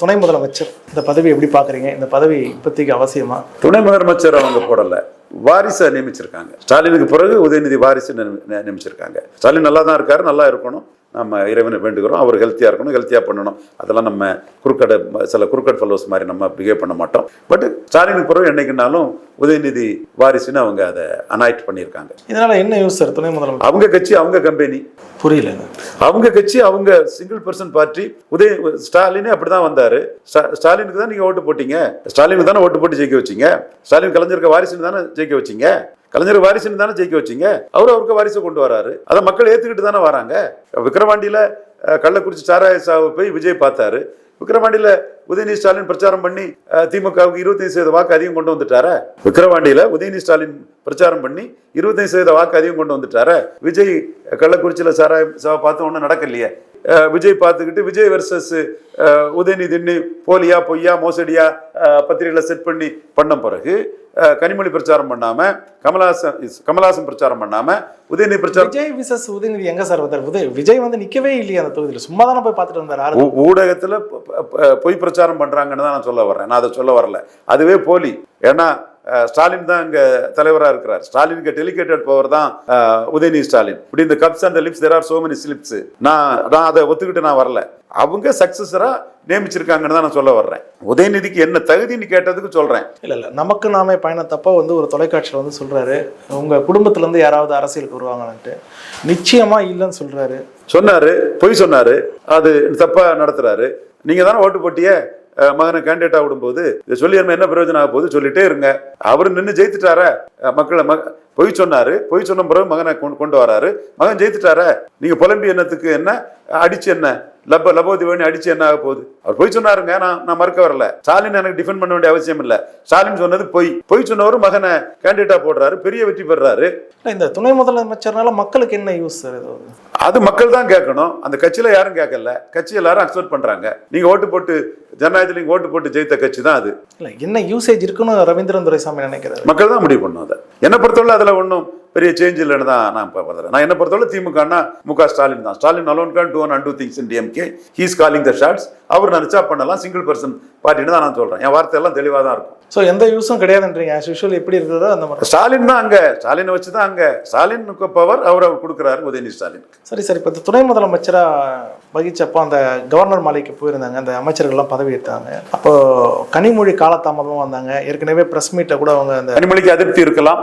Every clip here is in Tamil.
துணை முதலமைச்சர் இந்த பதவி எப்படி பார்க்குறீங்க? இந்த பதவி இப்போதைக்கு அவசியமா? துணை முதலமைச்சர் அவங்க போடலை. வாரிசை நியமிச்சிருக்காங்க. ஸ்டாலினுக்கு பிறகு உதயநிதி வாரிசு நியமிச்சிருக்காங்க. ஸ்டாலின் நல்லா தான் இருக்காரு நல்லா இருக்கணும். நம்ம இறைவனை வேண்டுகிறோம் அவர் ஹெல்த்தியாக இருக்கணும் ஹெல்த்தியாக பண்ணணும். அதெல்லாம் நம்ம குறுக்கடை சில குறுக்கட் ஃபெல்லோஸ் மாதிரி நம்ம பிஹேவ் பண்ண மாட்டோம். பட் ஸ்டாலினுக்கு பிறகு என்னைக்குனாலும் உதயநிதி வாரிசுன்னு அவங்க அதை அனாய்ட் பண்ணியிருக்காங்க. இதனால என்ன யூஸ் சார் துணை முதலமைச்சர். அவங்க கட்சி அவங்க கம்பெனி புரியலங்க. அவங்க கட்சி அவங்க சிங்கிள் பர்சன் பார்ட்டி உதய ஸ்டாலினே அப்படிதான் வந்தாரு. ஸ்டா- ஸ்டாலினுக்கு தான் நீங்க ஓட்டு போட்டீங்க. ஸ்டாலினுக்கு தானே ஓட்டு போட்டு ஜெயிக்க வச்சீங்க. ஸ்டாலின் கலைஞருக்கு வாரிசுன்னு தானே ஜெயிக்க வச்சீங்க? கலைஞர் வாரிசுன்னு தானே ஜெயிக்க வச்சீங்க? அவரு அவருக்கு வாரிசை கொண்டு வராரு. அதை மக்கள் ஏற்றுக்கிட்டு தானே வராங்க? விக்ரவாண்டியில் கள்ளக்குறிச்சி சாராய சாவை போய் விஜய் பார்த்தாரு. விக்கிரவாண்டியில உதயநிதி ஸ்டாலின் பிரச்சாரம் பண்ணி திமுகவுக்கு இருபத்தஞ்சு சதவீத வாக்கு அதிகம் கொண்டு வந்துட்டாரா? விக்கிரவாண்டியில உதயநிதி ஸ்டாலின் பிரச்சாரம் பண்ணி இருபத்தஞ்சு சதவீத வாக்கு அதிகம் கொண்டு வந்துட்டாரா? விஜய் கள்ளக்குறிச்சியில் சாராய சாவை பார்த்து ஒன்றும் நடக்கலையே. விஜய் பார்த்துக்கிட்டு விஜய் வர்சஸ் உதயநிதின்னு போலியா பொய்யா மோசடியா அஹ், பத்திரிகையில செட் பண்ணி பண்ண பிறகு கனிமொழி பிரச்சாரம் பண்ணாம கமலாசன் கமலாசன் பிரச்சாரம் பண்ணாம உதயநிதி பிரச்சாரம் விஜய் விசஸ் உதயநிதி எங்க சார் வந்தார்? உதய் விஜய் வந்து நிக்கவே இல்லையே அந்த தொகுதியில். சும்மா தானே போய் பார்த்துட்டு வந்தார் ஊடகத்துல பொய் பிரச்சாரம் பண்றாங்கன்னு தான் நான் சொல்ல வர்றேன். நான் அதை சொல்ல வரல. அதுவே போலி. ஏன்னா ஸ்டாலின் தான் இங்க தலைவரா இருக்கிறார். ஸ்டாலினுக்கு டெலிகேட்டட் பவர் தான் உதயநிதி ஸ்டாலின். இப்படி இந்த cups and lips there are so many slips நான் நான் அதை ஒத்துக்கிட்டு நான் வரல. அவங்க சக்சஸரா நியமிச்சிருக்காங்கன்னு தான் நான் சொல்ல வர்றேன். உதயநிதிக்கு என்ன தகுதின்னு கேட்டதுக்கு சொல்றேன். இல்ல இல்ல. நமக்கு நாமே பயணத்தப்ப வந்து ஒரு தொலைக்காட்சியில் வந்து சொல்றாரு உங்க குடும்பத்துல இருந்து யாராவது அரசியலுக்கு வருவாங்கன்ட்டு நிச்சயமா இல்லைன்னு சொல்றாரு. சொன்னாரு பொய் சொன்னாரு அது தப்பா நடத்துறாரு. நீங்க தானே ஓட்டு போட்டியே? மகனை கேண்டிடேட்டா விடும்போது இதை சொல்லி என்ன பிரயோஜனம் ஆக போகுது? சொல்லிட்டே இருங்க. அவர் நின்று ஜெயித்துட்டாரா. மக்களை மக பொய் சொன்னாரு. பொய் சொன்ன பிறகு மகனை கொண்டு கொண்டு வராரு. மகன் ஜெயித்துட்டாரா? நீங்க புலம்பி என்னத்துக்கு என்ன? அடிச்சு என்ன? லப்ப லபோதி வேணி அடிச்சு என்ன ஆக போகுது? அவர் பொய் சொன்னாருங்க. நான் நான் மறுக்க வரல. ஸ்டாலின் எனக்கு டிஃபெண்ட் பண்ண வேண்டிய அவசியம் இல்ல. ஸ்டாலின் சொன்னது பொய். பொய் சொன்னவர் மகனை கேண்டிடேட்டா போடுறாரு. பெரிய வெற்றி பெறாரு. இந்த துணை முதலமைச்சர்னால மக்களுக்கு என்ன யூஸ் சார் அது மக்கள் தான் கேட்கணும். அந்த கட்சியில யாரும் கேட்கல. கட்சி எல்லாரும் அக்செப்ட் பண்றாங்க. நீங்க ஓட்டு போட்டு ஜனநாயகத்தில் நீங்க ஓட்டு போட்டு ஜெயித்த கட்சி தான் அது. இல்ல என்ன யூசேஜ் இருக்குன்னு ரவீந்திரன் துரைசாமி நினைக்கிறாரு? மக்கள் தான் முடிவு பண்ணும் அதை என்னை பொறுத்தவரை அதுல ஒன்றும் பெரிய சேஞ்ச் இல்லைன்னு தான் நான் இப்போ பார்க்குறேன் நான் என்ன பொறுத்தவரை திமுகனா முக ஸ்டாலின் தான். Stalin alone can do one and two things in DMK he's calling the shots அவர் நினைச்சா பண்ணலாம். சிங்கிள் பர்சன் பார்ட்டின்னு தான் நான் சொல்றேன். என் வார்த்தை எல்லாம் தெளிவாக தான் இருக்கும். ஸோ எந்த யூஸும் கிடையாதுன்றீங்க. ஆஸ் யூஷுவல் எப்படி இருக்கிறதோ அந்த மாதிரி. ஸ்டாலின் தான் அங்க. ஸ்டாலினை வச்சு தான் அங்க. ஸ்டாலினுக்கு பவர் அவர் அவர் கொடுக்குறாரு உதயநிதி ஸ்டாலின் சரி சரி. இப்போ இந்த துணை முதலமைச்சரா வகிச்சப்போ அந்த கவர்னர் மாளிகைக்கு போயிருந்தாங்க. அந்த அமைச்சர்கள்லாம் பதவி ஏற்றாங்க அப்போ கனிமொழி காலதாமதமாக வந்தாங்க. ஏற்கனவே பிரஸ் மீட்டை கூட அவங்க அந்த கனிமொழிக்கு அதிருப்தி இருக்கலாம்.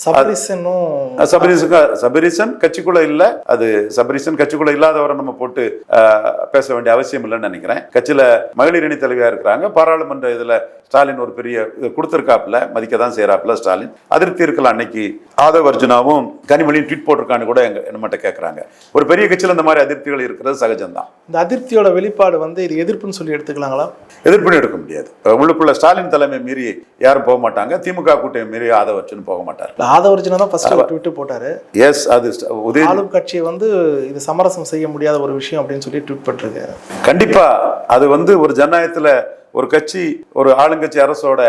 சபரிசனும் சபரிசன் சபரிசன் கட்சிக்குள்ள இல்ல. அது சபரிசன் கட்சிக்குள்ள இல்லாதவரை நம்ம போட்டு பேச வேண்டிய அவசியம் இல்லைன்னு நினைக்கிறேன். கட்சியில மகளிர் அணி தலைவியா இருக்கிறாங்க. பாராளுமன்ற இதுல ஸ்டாலின் ஒரு பெரிய இது கொடுத்திருக்காப்புல மதிக்க தான் செய்யறாப்புல ஸ்டாலின். அதிருப்தி இருக்கலாம் அன்னைக்கு. ஆதவ் அர்ஜுனாவும் கனிமொழியும் ட்வீட் போட்டிருக்கான்னு கூட எங்க நம்மகிட்ட கேட்கறாங்க ஒரு பெரிய கட்சியில இந்த மாதிரி அதிருப்திகள் இருக்கிறது சகஜம்தான். இந்த அதிருப்தியோட வெளிப்பாடு வந்து இது எதிர்ப்புன்னு சொல்லி எடுத்துக்கலாங்களா? எதிர்ப்புன்னு எடுக்க முடியாது. உள்ளுக்குள்ள ஸ்டாலின் தலைமை மீறி யாரும் போக மாட்டாங்க. திமுக கூட்டணி மீறி ஆதவ் அர்ஜுன் போக மாட்டார். ஆதவர்ஜுனா தான் ஃபர்ஸ்ட் ட்விட்டு போட்டாரு. எஸ் அது உதய ஆளும் கட்சியை வந்து இது சமரசம் செய்ய முடியாத ஒரு விஷயம் அப்படின்னு சொல்லி ட்வீட் பண்ணிருக்காரு. கண்டிப்பா. அது வந்து ஒரு ஜனநாயகத்துல ஒரு கட்சி ஒரு ஆளுங்கட்சி அரசோட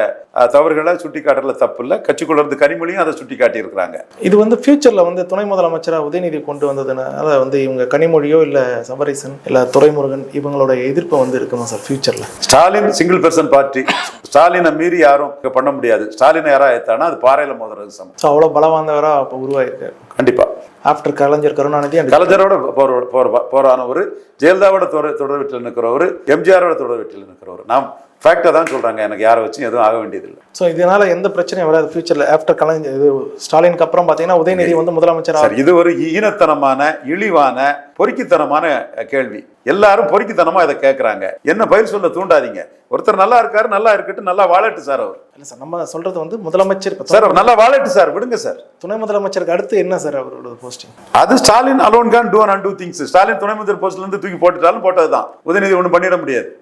தவறுகளை சுட்டி காட்டுறதுல தப்பு இல்லை கட்சிக்குள்ள இருந்து கனிமொழியும் அதை சுட்டி காட்டி இருக்கிறாங்க இது வந்து ஃபியூச்சர்ல வந்து துணை முதலமைச்சரா உதயநிதி கொண்டு வந்ததுன்னா அதை வந்து இவங்க கனிமொழியோ இல்ல சபரீசன் இல்ல துரைமுருகன் இவங்களோட எதிர்ப்பு வந்து இருக்குமா சார் ஃபியூச்சர்ல ஸ்டாலின் சிங்கிள் பர்சன் பார்ட்டி ஸ்டாலினை மீறி யாரும் பண்ண முடியாது. ஸ்டாலினை யாரா ஏத்தானா அது பாறையில மோதுறது சமம். ஸோ அவ்வளோ பலவாந்தவரா அப்போ உருவாயிருக்காரு. கண்டிப்பா. ஆஃப்டர் கலைஞர் கருணாநிதி அந்த கலைஞரோட போர் போர் போரானவர் ஜெயலலிதாவோட தொடர் தொடர்வீட்டில் நிற்கிறவர் எம்ஜிஆரோட தொடர் நிற்கிறவர். நாம் ஃபேக்டை தான் சொல்றாங்க. எனக்கு யாரை வச்சும் எதுவும் ஆக வேண்டியதில்லை. ஸோ இதனால எந்த பிரச்சனையும் வராது. ஃபியூச்சர்ல ஆஃப்டர் கலைஞர் இது ஸ்டாலினுக்கு அப்புறம் பார்த்தீங்கன்னா உதயநிதி வந்து முதலமைச்சர் சரி இது ஒரு ஈனத்தனமான இழிவான பொறுக்கித்தனமான கேள்வி. எல்லாரும் பொறுக்கித்தனமா இதை கேட்கறாங்க என்ன பயில் சொல்ல தூண்டாதீங்க. ஒருத்தர் நல்லா இருக்காரு நல்லா இருக்கட்டும் நல்லா வாழட்டு சார் அவர். இல்லை சார் நம்ம சொல்றது வந்து முதலமைச்சர் சார் நல்லா வாழட்டு சார். விடுங்க சார். துணை முதலமைச்சருக்கு அடுத்து என்ன சார் அவரோட போஸ்டிங் அது Stalin alone can do and do things Stalin துணை முதல் போஸ்ட்ல இருந்து தூக்கி போட்டுட்டாலும் போட்டதுதான். உதயநிதி ஒன்றும் பண்ணிட முடியாது.